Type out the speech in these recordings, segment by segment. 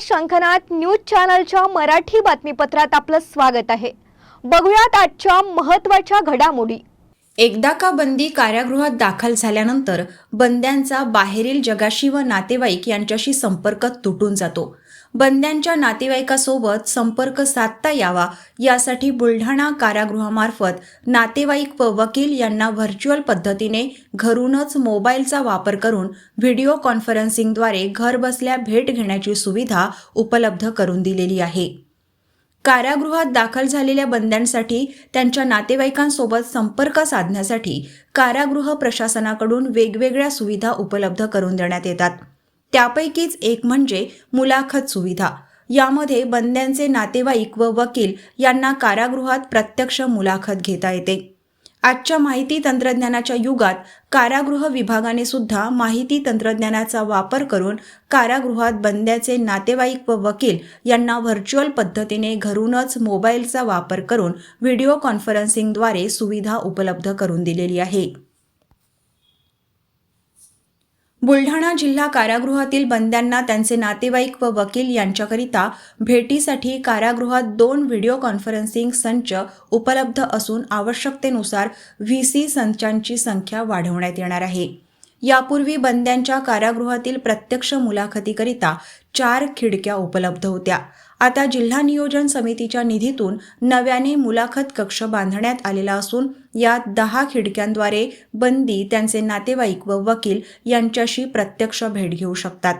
Shankhnath news चॅनलच्या मराठी बातमीपत्रात आपलं स्वागत आहे. बघूयात आजच्या महत्त्वाच्या घडामोडी. एकदा का बंदी कारागृहात दाखल झाल्यानंतर बंद्यांचा बाहेरील जगाशी व नातेवाईक यांच्याशी संपर्क तुटून जातो. बंद्यांच्या नातेवाईकासोबत संपर्क साधता यावा यासाठी बुलढाणा कारागृहामार्फत नातेवाईक व वकील यांना व्हर्च्युअल पद्धतीने घरूनच मोबाईलचा वापर करून व्हिडिओ कॉन्फरन्सिंगद्वारे घरबसल्या भेट घेण्याची सुविधा उपलब्ध करून दिलेली आहे. कारागृहात दाखल झालेल्या बंद्यांसाठी त्यांच्या नातेवाईकांसोबत संपर्क साधण्यासाठी कारागृह प्रशासनाकडून वेगवेगळ्या सुविधा उपलब्ध करून देण्यात येतात. त्यापैकीच एक म्हणजे मुलाखत सुविधा. यामध्ये बंद्यांचे नातेवाईक व वकील यांना कारागृहात प्रत्यक्ष मुलाखत घेता येते. आजच्या माहिती तंत्रज्ञानाच्या युगात कारागृह विभागाने सुद्धा माहिती तंत्रज्ञानाचा वापर करून कारागृहात बंद्याचे नातेवाईक व वकील यांना व्हर्च्युअल पद्धतीने घरूनच मोबाईलचा वापर करून व्हिडिओ कॉन्फरन्सिंगद्वारे सुविधा उपलब्ध करून दिलेली आहे. बुलढाणा जिल्हा कारागृहातील बंद्यांना त्यांचे नातेवाईक व वकील यांच्याकरिता भेटीसाठी कारागृहात दोन व्हिडिओ कॉन्फरन्सिंग संच उपलब्ध असून आवश्यकतेनुसार व्ही सी संचांची संख्या वाढवण्यात येणार आहे. यापूर्वी बंद्यांच्या कारागृहातील प्रत्यक्ष मुलाखतीकरिता चार खिडक्या उपलब्ध होत्या. आता जिल्हा नियोजन समितीच्या निधीतून नव्याने मुलाखत कक्ष बांधण्यात आलेला असून यात दहा खिडक्यांद्वारे बंदी त्यांचे नातेवाईक व वकील यांच्याशी प्रत्यक्ष भेट घेऊ शकतात.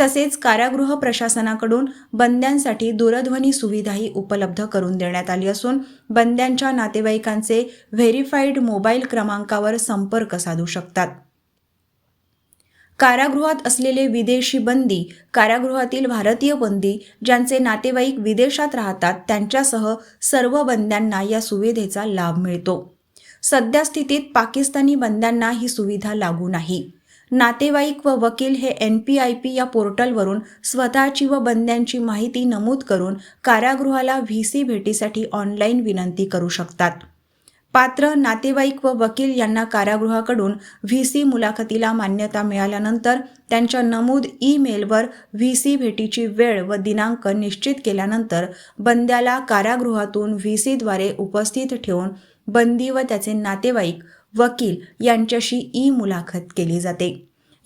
तसेच कारागृह प्रशासनाकडून बंद्यांसाठी दूरध्वनी सुविधाही उपलब्ध करून देण्यात आली असून बंद्यांच्या नातेवाईकांचे व्हेरीफाईड मोबाईल क्रमांकावर संपर्क साधू शकतात. कारागृहात असलेले विदेशी बंदी कारागृहातील भारतीय बंदी ज्यांचे नातेवाईक विदेशात राहतात त्यांच्यासह सर्व बंद्यांना या सुविधेचा लाभ मिळतो. सध्या स्थितीत पाकिस्तानी बंद्यांना ही सुविधा लागू नाही. नातेवाईक व वकील हे एन पी आय पी या पोर्टलवरून स्वतःची व बंद्यांची माहिती नमूद करून कारागृहाला व्ही सी भेटीसाठी ऑनलाईन विनंती करू शकतात. पात्र नातेवाईक व वकील यांना कारागृहाकडून व्ही सी मुलाखतीला मान्यता मिळाल्यानंतर त्यांच्या नमूद ईमेलवर व्ही सी भेटीची वेळ व दिनांक निश्चित केल्यानंतर बंद्याला कारागृहातून व्ही सीद्वारे उपस्थित ठेवून बंदी व त्याचे नातेवाईक वकील यांच्याशी ई मुलाखत केली जाते.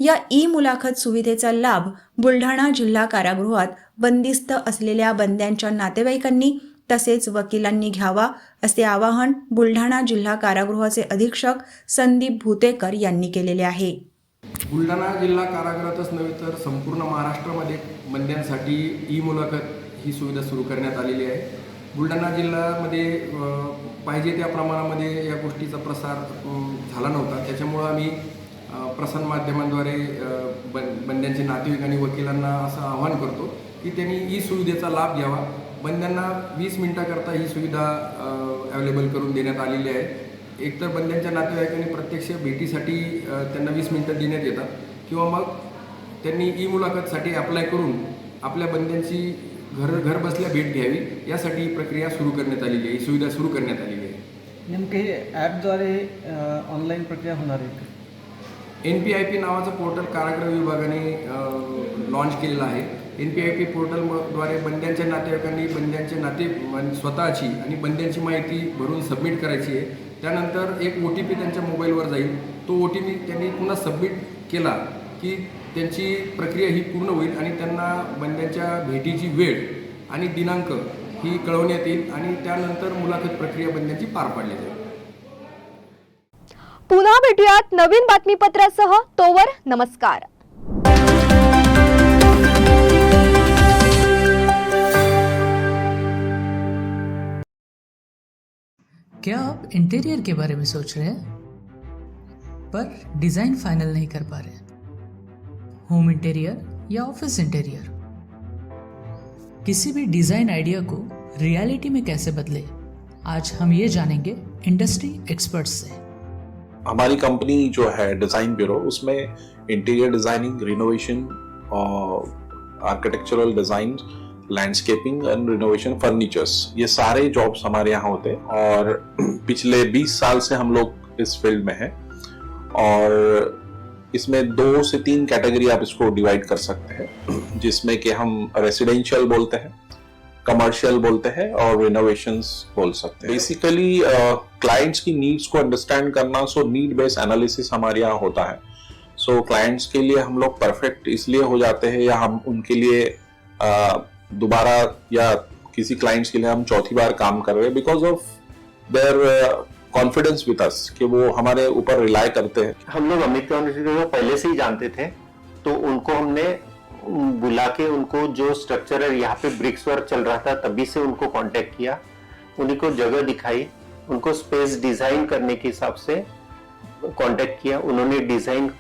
या ई मुलाखत सुविधेचा लाभ बुलढाणा जिल्हा कारागृहात बंदिस्त असलेल्या बंद्यांच्या नातेवाईकांनी तसेच वकिलांनी घ्यावा असे आवाहन बुलढाणा जिल्हा कारागृहाचे अधीक्षक संदीप भूतेकर यांनी केलेले आहे. बुलढाणा जिल्हा कारागृहातच नव्हे तर संपूर्ण महाराष्ट्रामध्ये बंद्यांसाठी ई मुलाखत ही सुविधा सुरू करण्यात आलेली आहे. बुलढाणा जिल्ह्यामध्ये पाहिजे त्या प्रमाणामध्ये या गोष्टीचा प्रसार झाला नव्हता. त्याच्यामुळं आम्ही प्रसार माध्यमांद्वारे बन बंद्यांचे नातेवाईक आणि वकिलांना असं आवाहन करतो की त्यांनी ई सुविधेचा लाभ घ्यावा. बंद्यांना वीस मिनिटाकरता ही सुविधा अवेलेबल करून देण्यात आलेली आहे. एकतर बंद्यांच्या नातेवाईकांनी प्रत्यक्ष भेटीसाठी त्यांना वीस मिनिटं देण्यात येतात. किंवा मग त्यांनी ई मुलाखतसाठी अप्लाय करून आपल्या बंद्यांची घर घर बसल्या भेट घ्यावी. यासाठी ही प्रक्रिया सुरू करण्यात आलेली आहे. ही सुविधा सुरू करण्यात आलेली आहे. नेमके हे ॲपद्वारे ऑनलाईन प्रक्रिया होणार आहे? एन पी आय पी नावाचं पोर्टल कारागृह विभागाने लॉन्च केलेलं आहे. एन पी आय पी पोर्टलद्वारे बंद्यांच्या नातेवाईकांनी बंद्यांचे नाते स्वतःची आणि बंद्यांची माहिती भरून सबमिट करायची आहे. त्यानंतर एक ओ टी पी त्यांच्या मोबाईलवर जाईल. तो ओ टी पी त्यांनी पुन्हा सबमिट केला की त्यांची प्रक्रिया ही पूर्ण होईल आणि त्यांना बंद्यांच्या भेटीची वेळ आणि दिनांक ही कळवण्यात येईल आणि त्यानंतर मुलाखत प्रक्रिया बंद्यांची पार पाडली जाईल. पुन्हा भेटूयात नवीन बातमीपत्रासह. तोवर नमस्कार. क्या आप इंटीरियर के बारे में सोच रहे हैं? पर डिज़ाइन फाइनल नहीं कर पा रहे होम इंटीरियर या ऑफ़िस इंटीरियर किसी भी डिज़ाइन आइडिया को रियलिटी में कैसे बदले? आज हम ये जानेंगे इंडस्ट्री एक्सपर्ट्स से। हमारी कंपनी जो है डिज़ाइन ब्यूरो उसमें इंटीरियर डिज़ाइनिंग रिनोवेशन और architectural design landscaping and renovation furnitures ये सारे जॉब्स हमारे यहाँ होते हैं और पिछले 20 साल से हम लोग इस फ़ील्ड में हैं और इसमें दो से तीन कैटेगरी आप इसको डिवाइड कर सकते हैं जिसमें कि हम रेसिडेंशियल बोलते हैं कमर्शियल बोलते हैं और रिनोवेशंस बोल सकते हैं। बेसिकली क्लाइंट्स की नीड्स को अंडरस्टैंड करना सो नीड बेस्ड एनालिसिस हमारे यहाँ होता है। सो so, क्लाइंट्स के लिए हम लोग परफेक्ट इसलिए हो जाते हैं या हम उनके लिए uh, दोबारा या किसी क्लाइंट्स के लिए हम चौथी बार काम कर रहे हैं because of their confidence with us कि वो हमारे ऊपर रिलाई करते हैं। हम लोग अमित को पहले से ही जानते थे तो उनको हमने बुला के उनको जो स्ट्रक्चर है, यहाँ पे ब्रिक्स वर्क चल रहा था, तभी से उनको कांटेक्ट किया। उन्हीं को जगह दिखाई, उनको स्पेस डिज़ाइन करने के हिसाब से कांटेक्ट किया। उन्होंने डिज़ाइन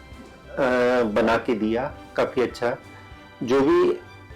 बना के दिया, काफ़ी अच्छा। जो भी